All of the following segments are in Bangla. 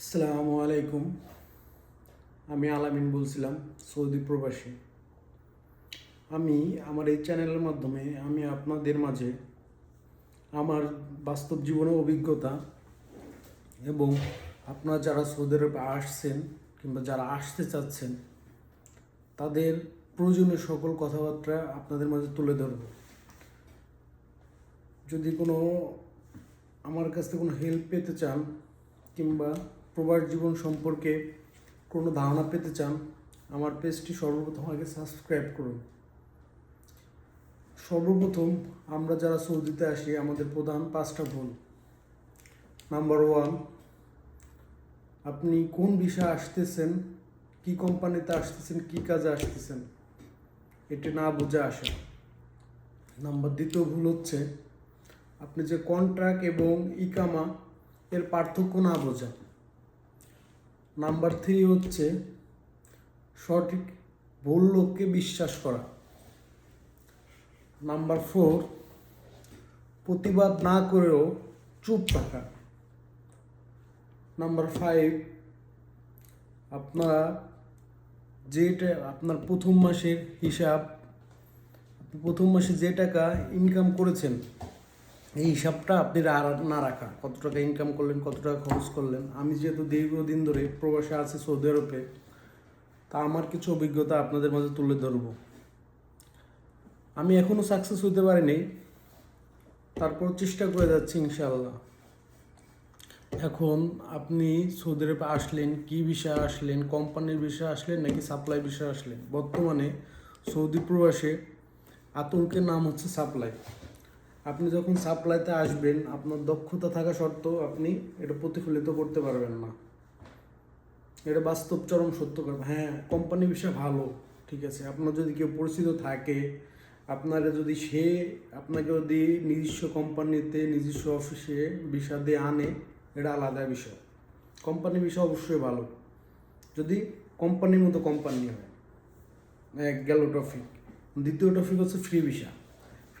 আসসালামু আলাইকুম। আমি আলামিন বলছিলাম, সৌদি প্রবাসী। আমি আমার এই চ্যানেলের মাধ্যমে আমি আপনাদের মাঝে আমার বাস্তব জীবনের অভিজ্ঞতা এবং আপনারা যারা সৌদি আরবে আসছেন কিংবা যারা আসতে চাচ্ছেন, তাদের প্রয়োজনীয় সকল কথাবার্তা আপনাদের মাঝে তুলে ধরব। যদি কোনো আমার কাছ থেকে কোনো হেল্প পেতে চান কিংবা প্রবাস জীবন সম্পর্কে কোনো ধারণা পেতে চান, আমার পেজটি সর্বপ্রথম আগে সাবস্ক্রাইব করুন। সর্বপ্রথম আমরা যারা সৌদিতে আসি, আমাদের প্রধান পাঁচটা ভুল। নাম্বার ওয়ান আপনি কোন বিষয়ে আসতেছেন, কি কোম্পানিতে আসতেছেন, কি কাজে আসতেছেন, এটি না বুঝে আসা। নাম্বার দ্বিতীয় ভুল হচ্ছে, আপনি যে কন্ট্রাক্ট এবং ইকামা, এর পার্থক্য না বোঝা নাম্বার থ্রি হচ্ছে সঠিক ভুল লোককে বিশ্বাস করা। নাম্বার ফোর, প্রতিবাদ না করেও চুপ থাকা। নাম্বার ফাইভ, আপনারা যেটা, আপনার প্রথম মাসের হিসাব প্রথম মাসে যে টাকা ইনকাম করেছেন এই হিসাবটা আপনি না রাখা কত টাকা ইনকাম করলেন, কত টাকা খরচ করলেন? আমি যেহেতু দীর্ঘদিন ধরে প্রবাসে আছি সৌদি আরবে, তা আমার কিছু অভিজ্ঞতা আপনাদের মাঝে তুলে ধরবো। আমি এখনও সাকসেস হতে পারিনি, তারপর চেষ্টা করে যাচ্ছি ইনশাল্লাহ এখন আপনি সৌদি আরবে আসলেন, কি বিষয়ে আসলেন কোম্পানির বিষয়ে আসলেন নাকি সাপ্লাই বিষয়ে আসলেন? বর্তমানে সৌদি প্রবাসে আতঙ্কের নাম হচ্ছে সাপ্লাই আপনি যখন সাপ্লাইতে আসবেন, আপনার দক্ষতা থাকা সত্ত্বেও আপনি এটা প্রতিফলিত করতে পারবেন না। এটা বাস্তব চরম সত্য কথা। হ্যাঁ কোম্পানি বিষয় ভালো, ঠিক আছে। আপনার যদি কেউ পরিচিত থাকে, আপনারা যদি সে আপনাকে যদি নিজস্ব কোম্পানিতে নিজস্ব অফিসে বিষা দিয়ে আনে, এটা আলাদা বিষয়। কোম্পানি বিষয় অবশ্যই ভালো। যদি কোম্পানির মতো কোম্পানি হয়, এক গেল টপিক দ্বিতীয় টপিক হচ্ছে ফ্রি ভিসা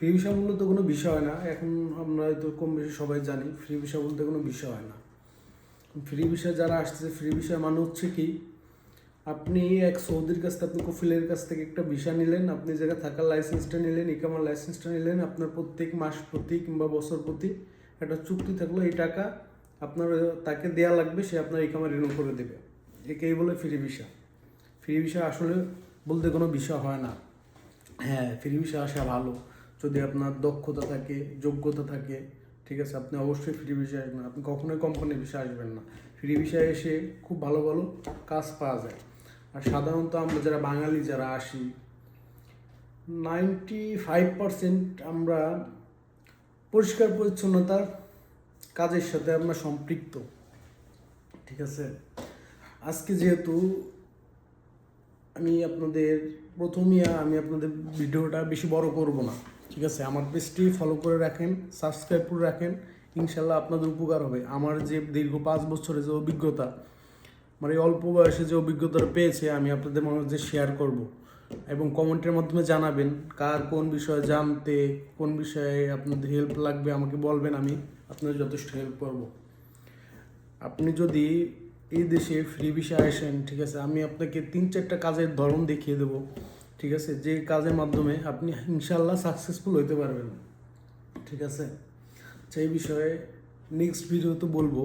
ফ্রি ভিসা মূলত কোনো বিষয় হয় না। এখন আমরা হয়তো কম বেশি সবাই জানি ফ্রি ভিসা বলতে কোনো বিষয় হয় না। ফ্রি ভিসা যারা আসতেছে ফ্রি ভিসা মানে হচ্ছে কি, আপনি এক সৌদির কাছ থেকে আপনি কফিলের কাছ থেকে একটা ভিসা নিলেন, আপনি জায়গায় থাকার লাইসেন্সটা নিলেন, ইকামার লাইসেন্সটা নিলেন, আপনার প্রত্যেক মাস প্রতি কিংবা বছর প্রতি একটা চুক্তি থাকল, এই টাকা আপনার তাকে দেয়া লাগবে, সে আপনার ইকামা রিনিউ করে দেবে। একেই বলে ফ্রি ভিসা ফ্রি ভিসা আসলে বলতে কোনো বিষয় হয় না। হ্যাঁ ফ্রি ভিসা আসা ভালো। যদি আপনার দক্ষতা থাকে, যোগ্যতা থাকে, ঠিক আছে, আপনি অবশ্যই ফ্রি ভিসা আসবেন। আপনি কখনোই কোম্পানি ভিসা আসবেন না। ফ্রি ভিসা এসে খুব ভালো ভালো কাজ পাওয়া যায়। আর সাধারণত আমরা যারা বাঙালি যারা আসি নাইনটি ফাইভ পার্সেন্ট আমরা পরিষ্কার পরিচ্ছন্নতার কাজের সাথে আমরা সম্পৃক্ত, ঠিক আছে? আজকে যেহেতু আমি আপনাদের প্রথমেই আমি আপনাদের ভিডিওটা বেশি বড় করব না, ঠিক আছে? আমার পেজটি ফলো করে রাখেন সাবস্ক্রাইব করে রাখেন, ইনশাল্লাহ আপনাদের উপকার হবে। আমার যে দীর্ঘ পাঁচ বছরের যে অভিজ্ঞতা মানে অল্প বয়সে যে অভিজ্ঞতাটা পেয়েছে, আমি আপনাদের মাঝে শেয়ার করব। এবং কমেন্টের মাধ্যমে জানাবেন, কার কোন বিষয়ে জানতে, কোন বিষয়ে আপনাদের হেল্প লাগবে, আমাকে বলবেন, আমি আপনাদের যথেষ্ট হেল্প করব। আপনি যদি এই দেশে ফ্রি ভিসা আসেন, ঠিক আছে? আমি আপনাকে তিন চারটা কাজের ধরন দেখিয়ে দেবো, ঠিক আছে? যে কাজের মাধ্যমে আপনি ইনশাল্লাহ সাকসেসফুল হতে পারবেন, ঠিক আছে? সেই বিষয়ে নেক্সট ভিডিওতে বলব।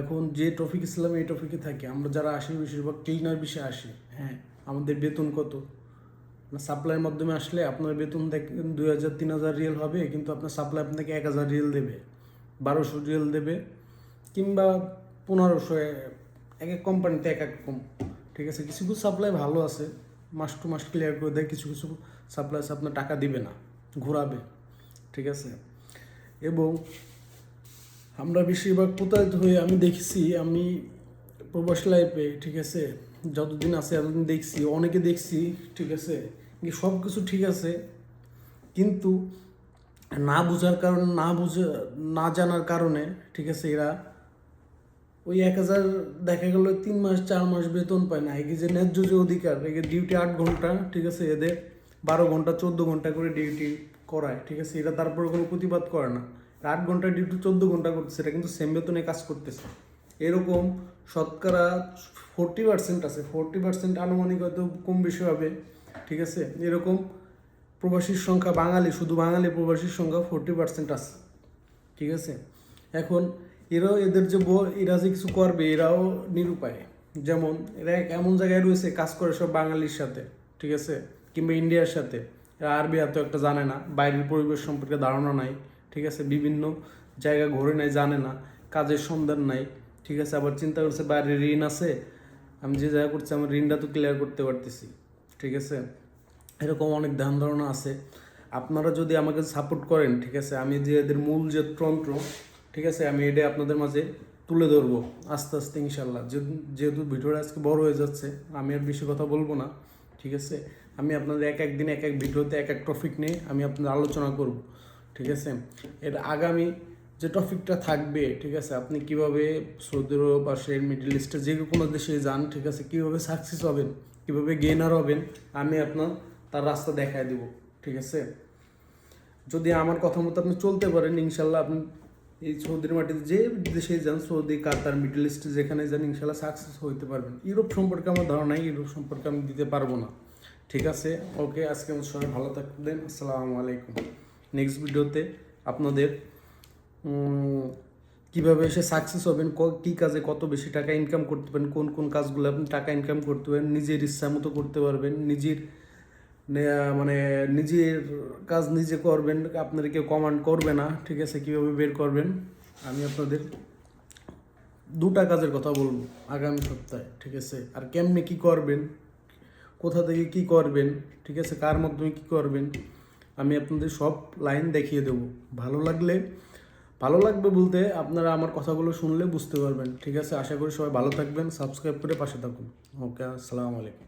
এখন যে টপিক ইসলাম এই টপিকে থাকে, আমরা যারা আসি বেশিরভাগ ক্লিনার বিষয়ে আসি হ্যাঁ? আমাদের বেতন কত? সাপ্লাইয়ের মাধ্যমে আসলে আপনার বেতন দেখেন দুই হাজার, তিন হাজার রিয়েল হবে, কিন্তু আপনার সাপ্লাই আপনাকে এক হাজার রিয়েল দেবে, বারোশো রিয়েল দেবে, কিংবা পনেরোশো এক এক কোম্পানিতে এক এক রকম। ঠিক আছে? কিছু কিছু সাপ্লাই ভালো আছে। মাস টু মাস ক্লিয়ার করে দেয়, কিছু কিছু সাপ্লাই আছে আপনার টাকা দিবে না, ঘোরাবে। ঠিক আছে? এবং আমরা বেশিরভাগ প্রতারিত হয়ে আমি দেখছি, আমি প্রবাস লাইফে ঠিক আছে? যতদিন আছে এতদিন দেখছি, অনেকে দেখছি, ঠিক আছে? সব কিছু ঠিক আছে, কিন্তু না বোঝার কারণে, না বুঝে, না জানার কারণে, ঠিক আছে, এরা ওই এক হাজার দেখা গেল তিন মাস, চার মাস বেতন পায় না। একে যে ন্যায্য যে অধিকার একে ডিউটি আট ঘণ্টা, ঠিক আছে, এদের বারো ঘণ্টা, চোদ্দ ঘণ্টা করে ডিউটি করায়, ঠিক আছে, এরা তারপরে কোনো প্রতিবাদ করে না। আট ঘণ্টা ডিউটি চোদ্দ ঘণ্টা করতেছে এটা কিন্তু সেম বেতনে কাজ করতেছে। এরকম শতকরা ফোরটি পার্সেন্ট আছে ফোরটি পার্সেন্ট আনুমানিক হয়তো কম বেশি হবে, ঠিক আছে, এরকম প্রবাসীর সংখ্যা বাঙালি, শুধু বাঙালি প্রবাসীর সংখ্যা ফোরটি পার্সেন্ট আছে, ঠিক আছে। এখন এরাও এদের যে এরা যে কিছু করবে, এরাও নিরুপায়। যেমন এরা এমন জায়গায় রয়েছে, কাজ করে সব বাঙালির সাথে, ঠিক আছে? কিংবা ইন্ডিয়ার সাথে। এরা আরবি এত একটা জানে না, বাইরের পরিবেশ সম্পর্কে ধারণা নাই, ঠিক আছে? বিভিন্ন জায়গা ঘুরে নাই, জানে না, কাজের সন্ধান নাই, ঠিক আছে? আবার চিন্তা করছে, বাইরে ঋণ আছে, আমি যে জায়গা করছি, আমার ঋণটা তো ক্লিয়ার করতে পারতেছি, ঠিক আছে? এরকম অনেক ধ্যান ধারণা আছে। আপনারা যদি আমাকে সাপোর্ট করেন, ঠিক আছে? আমি যে এদের মূল যে তন্ত্র ঠিক আছে, আমি এটা আপনাদের মাঝে তুলে ধরবো আস্তে আস্তে ইনশাল্লাহ। যেহেতু ভিডিওটা আজকে বড় হয়ে যাচ্ছে, আমি আর বেশি কথা বলব না, ঠিক আছে? আমি আপনাদের এক এক দিন, এক এক ভিডিওতে এক এক টপিক নিয়ে আমি আপনাদের আলোচনা করব, ঠিক আছে? এর আগামী যে টপিকটা থাকবে, ঠিক আছে, আপনি কীভাবে সৌদি আরব, পাশের মিডল ইস্টে যে কোনো দেশে যান, ঠিক আছে, কীভাবে সাকসেস হবেন, কীভাবে গেনার হবেন, আমি আপনার তার রাস্তা দেখায় দেব, ঠিক আছে? যদি আমার কথা মতো আপনি চলতে পারেন, ইনশাল্লাহ আপনি এই সৌদির মাটিতে যে দেশে যান, সৌদি, কাতার, মিডল ইস্ট, যেখানে যান ইনশাল্লাহ সাকসেস হইতে পারবেন। ইউরোপ সম্পর্কে আমার ধারণা ইউরোপ সম্পর্কে আমি দিতে পারব না। ঠিক আছে? ওকে আজকে আমার সবাই ভালো থাকবেন। আসসালামু আলাইকুম। নেক্সট ভিডিওতে আপনাদের কীভাবে এসে সাকসেস হবেন, ক- কাজে কত বেশি টাকা ইনকাম করতে পারেন কোন কোন কাজগুলো আপনি টাকা ইনকাম করতে পারেন নিজের ইচ্ছা মতো করতে পারবেন, নিজের মানে নিজের কাজ নিজে করবেন, আপনার কেউ কমান্ড করবে না, ঠিক আছে, কীভাবে বের করবেন? আমি আপনাদের দুটা কাজের কথা বলব আগামী সপ্তাহে, ঠিক আছে? আর কেমনে কি করবেন, কোথা থেকে কি করবেন, ঠিক আছে, কার মাধ্যমে কি করবেন, আমি আপনাদের সব লাইন দেখিয়ে দেবো। ভালো লাগলে, ভালো লাগবে বলতে আপনারা আমার কথাগুলো শুনলে বুঝতে পারবেন, ঠিক আছে? আশা করি সবাই ভালো থাকবেন সাবস্ক্রাইব করে পাশে থাকুন। ওকে, আসসালামু আলাইকুম।